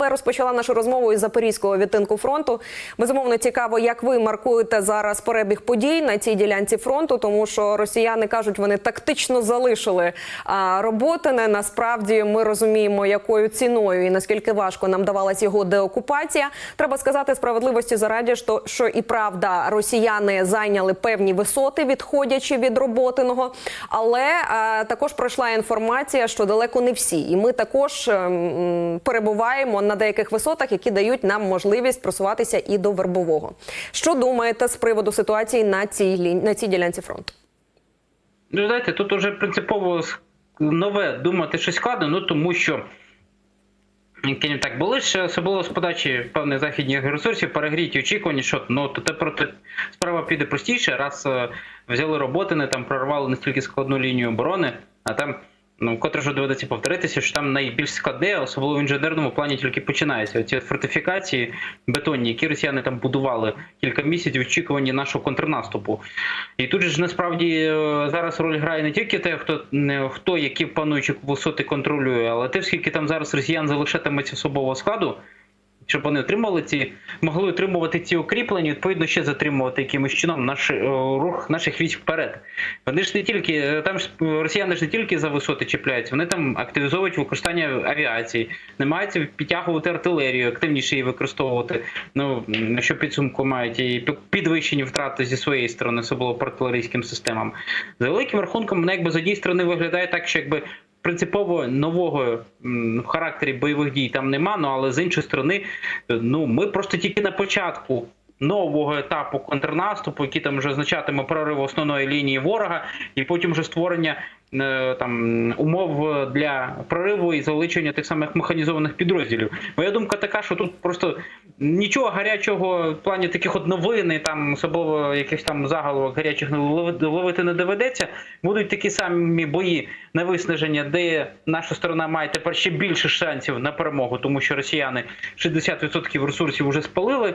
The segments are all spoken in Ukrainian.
Я розпочала нашу розмову із запорізького відтинку фронту. Безумовно, цікаво, як ви маркуєте зараз перебіг подій на цій ділянці фронту, тому що росіяни кажуть, вони тактично залишили Роботине. Насправді ми розуміємо, якою ціною і наскільки важко нам давалась його деокупація. Треба сказати справедливості зараді, що, що і правда росіяни зайняли певні висоти, відходячи від Роботиного. Але а, також пройшла інформація, що далеко не всі, і ми також ем, перебуваємо на деяких висотах, які дають нам можливість просуватися і до вербового. Що думаєте з приводу ситуації на цій на цій ділянці фронту? Ну, знаєте, тут уже принципово нове думати щось складно, ну тому що. Так, були ж особливо з подачі певних західних ресурсів перегріті очікування, що ну то тепер тут справа піде простіше, раз е, взяли роботи, не там прорвали настільки складну лінію оборони, а там ну вкотре вже доведеться повторитися, що там найбільш складне, особливо в інженерному плані, тільки починається. Ці фортифікації бетонні, які росіяни там будували кілька місяців, в очікуванні нашого контрнаступу. І тут же ж насправді е, зараз роль грає не тільки те, хто хто які пануючі висоти контролює, але те, скільки там зараз росіян залишатиметься особового складу. Щоб вони отримали ці, могли отримувати ці укріплення, відповідно ще затримувати якимось чином наш е, рух наших військ вперед. Вони ж не тільки е, там ж е, росіяни ж не тільки за висоти чіпляються, вони там активізовують використання авіації, намагаються підтягувати артилерію, активніше її використовувати. Ну що підсумку мають і пі- підвищені втрати зі своєї сторони, особливо по артилерійським системам. За великим рахунком, вони якби з однієї сторони виглядає так, що якби принципово нового в характері бойових дій там нема. Ну але з іншої сторони, е, ну ми просто тільки на початку. Нового етапу контрнаступу, який там вже означатиме прорив основної лінії ворога, і потім вже створення там умов для прориву і залучення тих самих механізованих підрозділів. Моя думка така, що тут просто нічого гарячого в плані таких от новин, там особливо якихось там заголовок гарячих ловити не доведеться. Будуть такі самі бої на виснаження, де наша сторона має тепер ще більше шансів на перемогу, тому що росіяни 60% ресурсів вже спалили.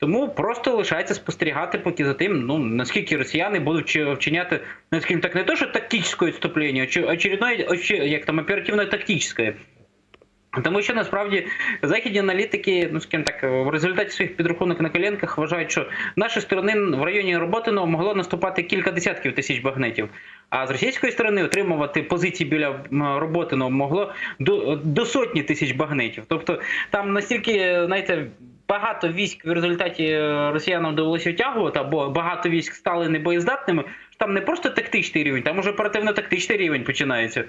Тому просто лишається спостерігати поки за тим, ну наскільки росіяни будуть вчиняти, ну скажімо так, не то, що тактичне відступлення, а чи- очередное, оче- як там оперативно-тактичне. Тому що насправді західні аналітики, ну скажімо так, в результаті своїх підрахунок на коленках вважають, що нашої сторони в районі Роботиного могло наступати кілька десятків тисяч багнетів. А з російської сторони отримувати позиції біля Роботиного могло до, до сотні тисяч багнетів. Тобто там настільки, знаєте, багато військ в результаті е, росіянам довелося втягувати, або багато військ стали небоєздатними. Там не просто тактичний рівень, там уже оперативно-тактичний рівень починається.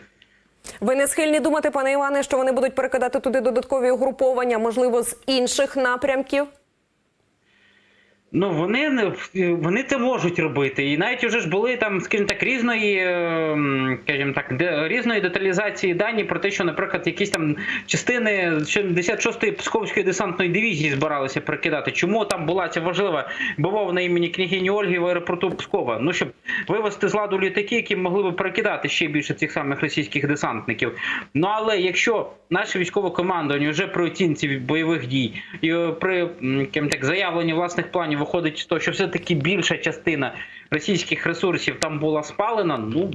Ви не схильні думати, пане Іване, що вони будуть перекидати туди додаткові угруповання, можливо, з інших напрямків? Ну вони не вони це можуть робити, і навіть вже ж були там, скажімо так, різної, ем, скажімо так, різної деталізації дані про те, що, наприклад, якісь там частини 66-ї Псковської десантної дивізії збиралися перекидати. Чому там була ця важлива бавовна імені княгині Ольги в аеропорту Пскова? Ну щоб вивести з ладу літаки, які могли би перекидати ще більше цих самих російських десантників. Ну але якщо наше військове командування вже при оцінці бойових дій і е, при так заявленні власних планів виходить з того, що все таки більша частина російських ресурсів там була спалена, ну.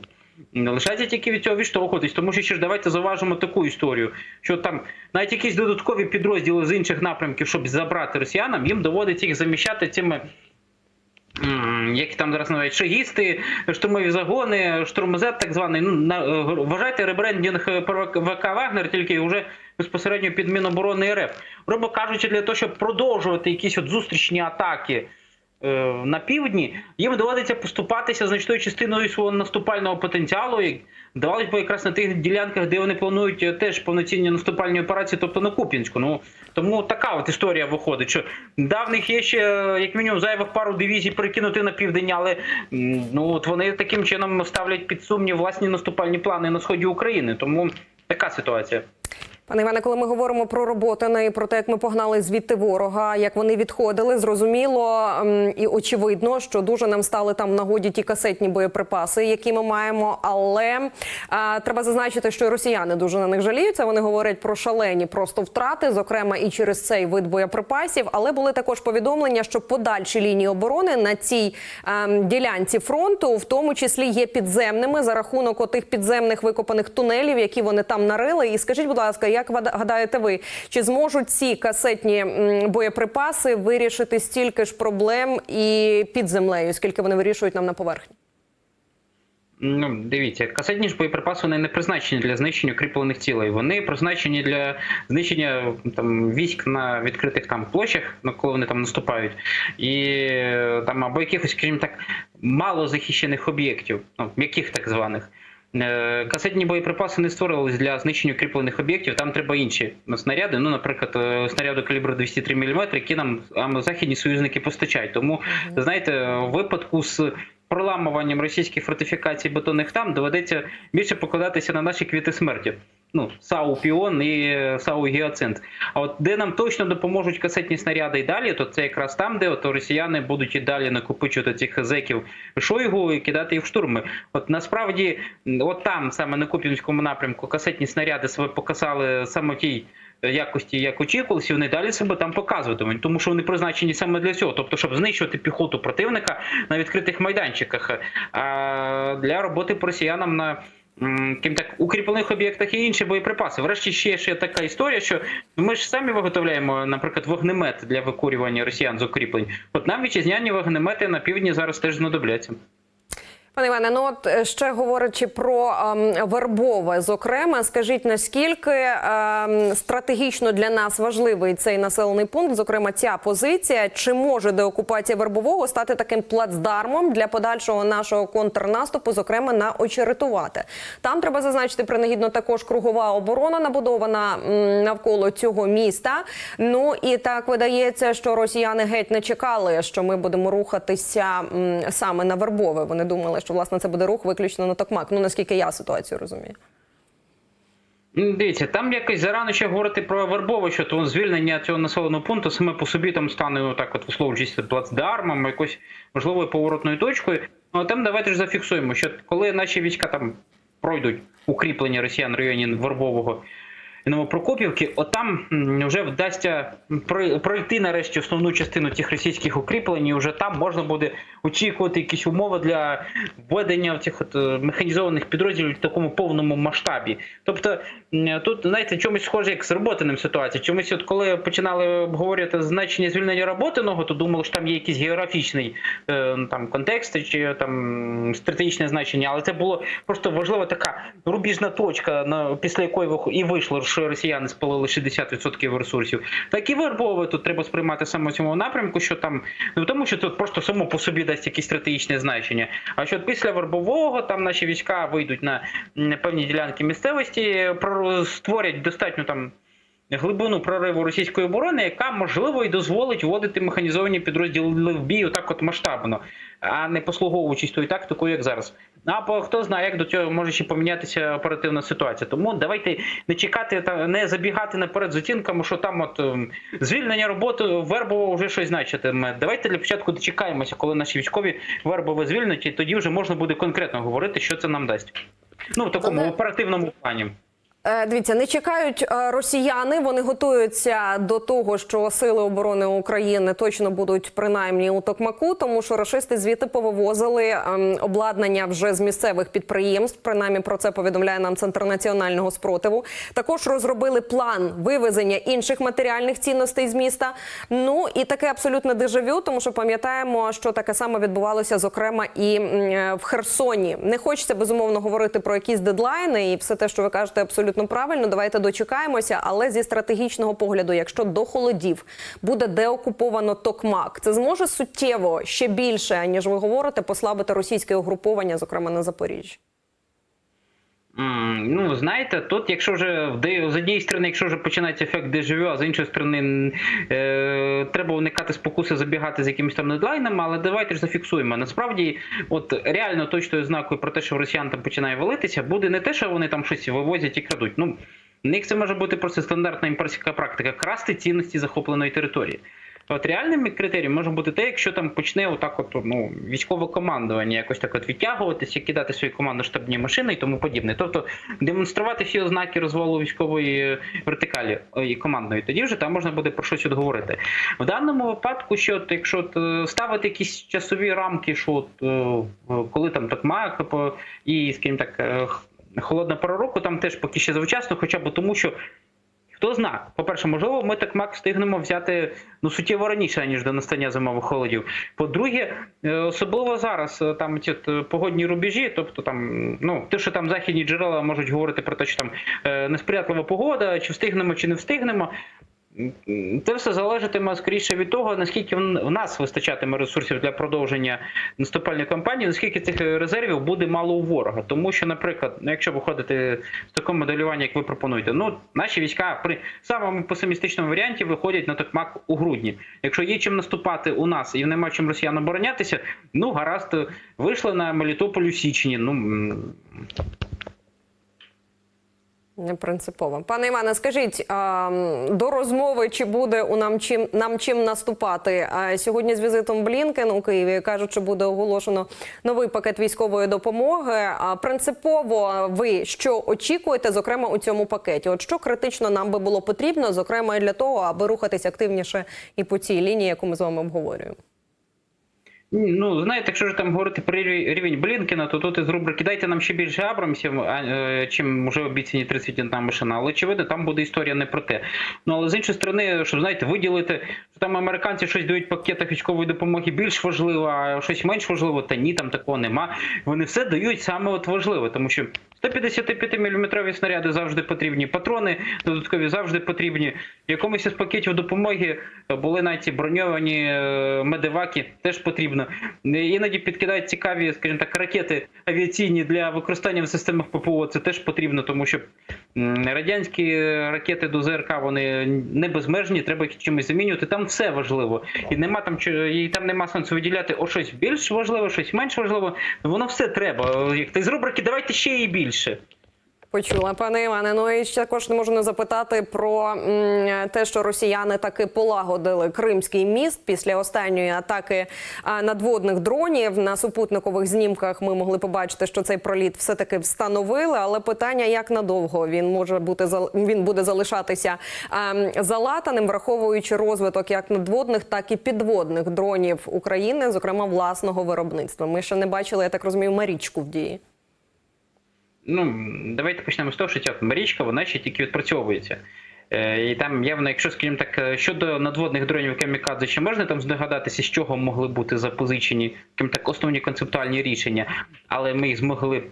Не лишається тільки від цього відштовхуватись, тому що ще ж давайте зауважимо таку історію, що там навіть якісь додаткові підрозділи з інших напрямків, щоб забрати росіянам, їм доводиться їх заміщати цими М, Як там зараз називають шагісти, штурмові загони, штурмозет, так званий. Ну на е, вважайте ребрендінг е, ВК Вагнер, тільки вже безпосередньо під Міноборони РФ. Грубо кажучи, для того, щоб продовжувати якісь от зустрічні атаки. Е, На півдні їм доводиться поступатися значною частиною свого наступального потенціалу. і Давалось би якраз на тих ділянках, де вони планують е, теж повноцінні наступальні операції, тобто на Куп'янську. Ну тому така от історія виходить, що давних є ще е, як мінімум зайвих пару дивізій перекинути на південь, але ну от вони таким чином ставлять під сумнів власні наступальні плани на сході України. Тому така ситуація. Пане Іване, коли ми говоримо про роботи і про те, як ми погнали звідти ворога, як вони відходили, зрозуміло і очевидно, що дуже нам стали там нагоді ті касетні боєприпаси, які ми маємо. Але е, треба зазначити, що росіяни дуже на них жаліються. Вони говорять про шалені просто втрати, зокрема і через цей вид боєприпасів. Але були також повідомлення, що подальші лінії оборони на цій ем, ділянці фронту, в тому числі є підземними за рахунок отих підземних викопаних тунелів, які вони там нарили. І скажіть, будь ласка, як гадаєте ви, чи зможуть ці касетні боєприпаси вирішити стільки ж проблем і під землею, скільки вони вирішують нам на поверхні? Ну, дивіться, касетні ж боєприпаси вони не призначені для знищення укріплених цілей. Вони призначені для знищення там військ на відкритих там площах, коли вони там наступають, і там або якихось, скажімо так, мало захищених об'єктів, ну м'яких так званих. Е, Касетні боєприпаси не створювалися для знищення укріплених об'єктів. Там треба інші снаряди. Ну, наприклад, е, снаряди калібру 203 мм, які нам західні союзники постачають. Тому знаєте, в випадку з проламуванням російських фортифікацій бетонних там доведеться більше покладатися на наші квіти смерті. Ну, САУ Піон і е, САУ Гіацинт. А от де нам точно допоможуть касетні снаряди і далі, то це якраз там, де от росіяни будуть і далі накопичувати цих зеків Шойгу і кидати їх в штурми. От насправді, от там, саме на Куп'янському напрямку, касетні снаряди себе показали саме тій якості, як очікувалося, вони далі себе там показуватимуть, тому що вони призначені саме для цього, тобто, щоб знищувати піхоту противника на відкритих майданчиках. А для роботи по росіянам на м, ким так укріплених об'єктах і інші боєприпаси. Врешті ще, ще така історія, що ми ж самі виготовляємо, наприклад, вогнемет для викурювання росіян з укріплень. От нам вітчизняні вогнемети на півдні зараз теж знадобляться. Пане Іване, ну от е, ще говорячи про ем, вербове, зокрема, скажіть наскільки ем, стратегічно для нас важливий цей населений пункт, зокрема ця позиція, чи може деокупація вербового стати таким плацдармом для подальшого нашого контрнаступу, зокрема на очеретувати? Там треба зазначити принагідно також кругова оборона набудована м, навколо цього міста. Ну і так видається, що росіяни геть не чекали, що ми будемо рухатися м, саме на вербове. Вони думали, що власне це буде рух виключно на Токмак. Ну наскільки я ситуацію розумію. Дивіться, там якось зарано ще говорити про вербове, що то звільнення цього населеного пункту саме по собі там стане ну, так, от висловлюючись плацдармом, якось можливою поворотною точкою. Ну а там давайте ж зафіксуємо, що коли наші війська там пройдуть укріплення росіян в районі Вербового і Новопрокопівки, отам вже вдасться пройти нарешті основну частину тих російських укріплень, і вже там можна буде очікувати якісь умови для введення цих е, механізованих підрозділів в такому повному масштабі. Тобто тут, знаєте, чомусь схоже, як з роботиним ситуація. Чомусь, от коли починали обговорювати значення звільнення роботиного, то думали, що там є якийсь географічний е, там контекст чи там стратегічне значення, але це було просто важлива така рубіжна точка, на після якої і вийшло, що росіяни спалили 60% ресурсів. Так і вербове тут треба сприймати саме цьому напрямку, що там не в тому, що тут просто само по собі дасть якесь стратегічне значення, а що після вербового там наші війська вийдуть на певні ділянки місцевості, про- створять достатньо там. Глибину прориву російської оборони, яка можливо і дозволить вводити механізовані підрозділи в бій отак от масштабно, а не послуговуючись тою тактикою, як зараз. Або хто знає, як до цього може ще помінятися оперативна ситуація. Тому давайте не чекати та не забігати наперед з оцінками, що там от ем, звільнення роботи вербово вже щось значитиме. Давайте для початку дочекаємося, коли наші військові вербове звільнять, і тоді вже можна буде конкретно говорити, що це нам дасть. Ну в такому Добре. оперативному плані. Е, Дивіться, не чекають е, росіяни. Вони готуються до того, що сили оборони України точно будуть принаймні у Токмаку, тому що рашисти звідти повивозили ем, обладнання вже з місцевих підприємств. Принаймні про це повідомляє нам центр національного спротиву. Також розробили план вивезення інших матеріальних цінностей з міста. Ну і таке абсолютне дежавю, тому що пам'ятаємо, що таке саме відбувалося, зокрема, і е, в Херсоні. Не хочеться безумовно говорити про якісь дедлайни, і все те, що ви кажете, абсолютно правильно. Давайте дочекаємося. Але зі стратегічного погляду, якщо до холодів буде деокуповано Токмак, це зможе суттєво ще більше, ніж ви говорите, послабити російське угруповання, зокрема на Запоріжжі. Ну, знаєте, тут, якщо вже з однієї сторони, якщо вже починається ефект дежавю, а з іншої сторони е, треба уникати спокуси забігати з якимись там дедлайнами, але давайте ж зафіксуємо. Насправді, от реально точною знакою про те, що росіян там починає валитися, буде не те, що вони там щось вивозять і крадуть. Ну, в них це може бути просто стандартна імперська практика красти цінності захопленої території. От реальним критерієм може бути те, якщо там почне отак, от ну військове командування якось так от відтягуватися, кидати свої командно-штабні машини і тому подібне. Тобто демонструвати всі ознаки розвалу військової вертикалі е, і командної, тоді вже там можна буде про щось говорити. В даному випадку, що от, якщо от, е, ставити якісь часові рамки, що от, е, коли там Токмак по- і скажімо так. Холодна пора року там теж поки ще завчасно, хоча б тому, що Хто зна, по-перше, можливо, ми так мак встигнемо взяти ну суттєво раніше, ніж до настання зимових холодів. По-друге, е, особливо зараз е, там ці е, погодні рубежі, тобто там, ну те, що там західні джерела можуть говорити про те, що там несприятлива погода, чи встигнемо, чи не встигнемо. Це все залежатиме скоріше від того, наскільки в нас вистачатиме ресурсів для продовження наступальної кампанії, наскільки цих резервів буде мало у ворога. Тому що, наприклад, ну, якщо виходити з такого моделювання, як ви пропонуєте, ну наші війська при самому песимістичному варіанті виходять на Токмак у грудні. Якщо є чим наступати у нас і нема чим росіян оборонятися, ну гаразд, вийшли на Мелітополь у січні. Ну Не принципово. Пане Іване, скажіть до розмови, чи буде у нам чим нам чим наступати? А, сьогодні з візитом Блінкен у Києві кажуть, що буде оголошено новий пакет військової допомоги. А принципово ви що очікуєте, зокрема у цьому пакеті? От що критично нам би було потрібно, зокрема для того, аби рухатись активніше і по цій лінії, яку ми з вами обговорюємо? Ну, знаєте, якщо ж там говорити про рівень Блінкена, то тут із рубрики дайте нам ще більше Абрамсів, а, чим вже обіцяні 31 машина. Але очевидно, там буде історія не про те. Ну але з іншої сторони, щоб знаєте, виділити, що там американці щось дають в пакетах військової допомоги більш важливо, а щось менш важливо, та ні, там такого нема. Вони все дають саме от важливе, тому що 155 мм снаряди завжди потрібні, патрони додаткові завжди потрібні. В якомусь із пакетів допомоги були навіть броньовані е, медиваки, теж потрібно. Іноді підкидають цікаві, скажімо так, ракети авіаційні для використання в системах ППО. Це теж потрібно, тому що радянські ракети до ЗРК вони не безмежні, треба їх чимось замінювати. Там все важливо. І нема там і там нема сенсу виділяти о щось більш важливе, щось менш важливо. Воно все треба. Як ти з рубрики, давайте ще і більше. Почула, пане Іване. Ну і ще також не можу не запитати про м, те, що росіяни таки полагодили Кримський міст після останньої атаки надводних дронів. На супутникових знімках ми могли побачити, що цей проліт все таки встановили. Але питання, як надовго він може бути він буде залишатися а, залатаним, враховуючи розвиток як надводних, так і підводних дронів України, зокрема власного виробництва. Ми ще не бачили, я так розумію, Марічку в дії. Ну, давайте почнемо з того, що ця Марічка, вона ще тільки відпрацьовується. Е, І там явно, якщо, скажімо так, е, щодо надводних дронів камікадзе, чи можна там здогадатися, з чого могли бути запозичені так, основні концептуальні рішення, але ми їх змогли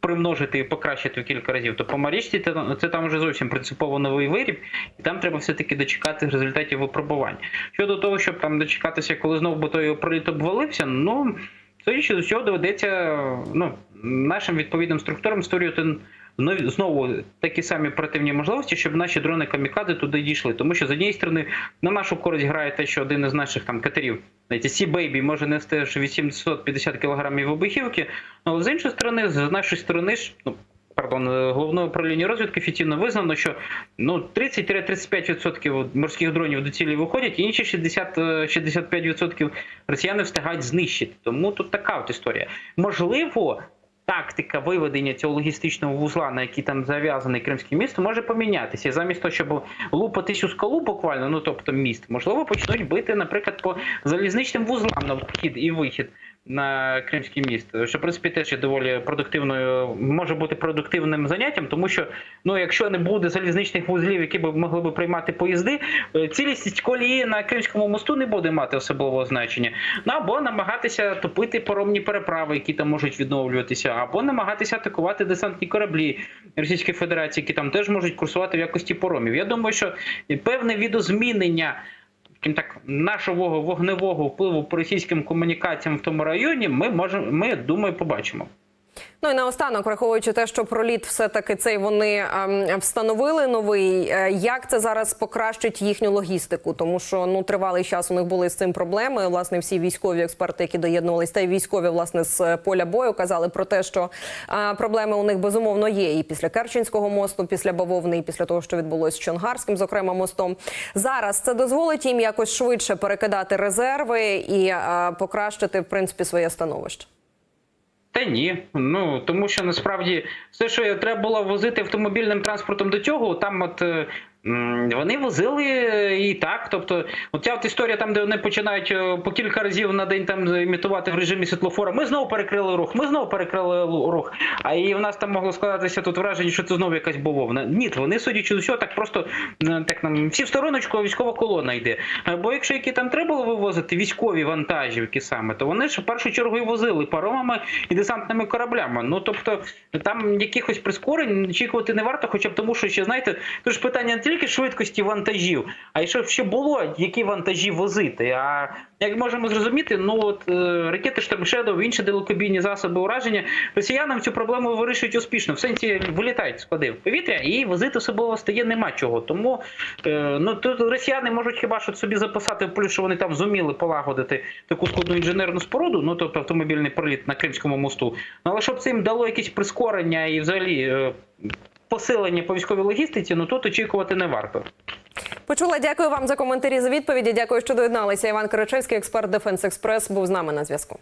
примножити і покращити в кілька разів, то по Марічці це, там вже зовсім принципово новий виріб, і там треба все-таки дочекати результатів випробувань. Щодо того, щоб там дочекатися, коли знову би той проліт обвалився, ну. Судячи з усього, доведеться ну, нашим відповідним структурам створювати нові- знову такі самі оперативні можливості, щоб наші дрони камікадзе туди дійшли. Тому що з однієї сторони на нашу користь грає те, що один із наших там катерів, Sea Baby може нести аж 850 кілограмів вибухівки, але з іншої сторони, з нашої сторони ж, ну, Пардон, е, головне управління розвідки офіційно визнано, що ну 30-35% морських дронів до цілі виходять, і інші 60, е, 65% росіяни встигають знищити. Тому тут така от історія. Можливо, тактика виведення цього логістичного вузла, на який там зав'язаний Кримське місто, може помінятися. Замість того, щоб лупатись у скалу буквально, ну тобто міст, можливо, почнуть бити, наприклад, по залізничним вузлам на вхід і вихід на Кримський міст, що в принципі теж є доволі продуктивною, може бути продуктивним заняттям, тому що ну, якщо не буде залізничних вузлів, які б могли б приймати поїзди, е, цілісність колії на Кримському мосту не буде мати особливого значення. Ну або намагатися топити поромні переправи, які там можуть відновлюватися, або намагатися атакувати десантні кораблі Російської Федерації, які там теж можуть курсувати в якості поромів. Я думаю, що певне відозмінення так, нашого вогневого впливу по російським комунікаціям в тому районі, ми можемо, ми думаю, побачимо. Ну і наостанок, враховуючи те, що проліт все-таки цей вони ем, встановили новий. е, Як це зараз покращить їхню логістику? Тому що ну тривалий час у них були з цим проблеми. Власне, всі військові експерти, які доєднувалися, та й військові власне з е, поля бою, казали про те, що е, проблеми у них безумовно є. І після Керченського мосту, після бавовни, і після того, що відбулося з Чонгарським, зокрема мостом. Зараз це дозволить їм якось швидше перекидати резерви і покращити в принципі своє становище. Та ні, ну тому що насправді все, що треба було возити автомобільним транспортом до цього, там от е, Вони возили і так. Тобто, от ця от історія, там, де вони починають е, по кілька разів на день там імітувати в режимі світлофора. Ми знову перекрили рух, ми знову перекрили рух. А і в нас там могло складатися тут враження, що це знову якась бавовна. Ні, вони, судячи з усього, так просто так нам всі в стороночку, військова колона йде. Е, Бо якщо які там треба було вивозити військові вантажівки саме, то вони ж в першу чергу і возили паромами і десантними кораблями. Ну тобто там якихось прискорень очікувати не варто, хоча б тому, що ще знаєте, то ж питання не тільки швидкості вантажів, а й що ще було, які вантажі возити. А як можемо зрозуміти, ну от е, ракети Shadow, інші далекобійні засоби ураження росіянам цю проблему вирішують успішно. В сенсі вилітають склади в повітря і возити особливо стає нема чого. Тому е, ну тут росіяни можуть хіба що собі записати плюс, що вони там зуміли полагодити таку складну інженерну споруду, ну тобто автомобільний проліт на Кримському мосту. Ну але щоб це їм дало якесь прискорення і взагалі. е, Посилення по військовій логістиці, ну тут очікувати не варто. Почула. Дякую вам за коментарі за відповіді. Дякую, що доєдналися. Іван Карачевський, експерт Дефенс Експрес, був з нами на зв'язку.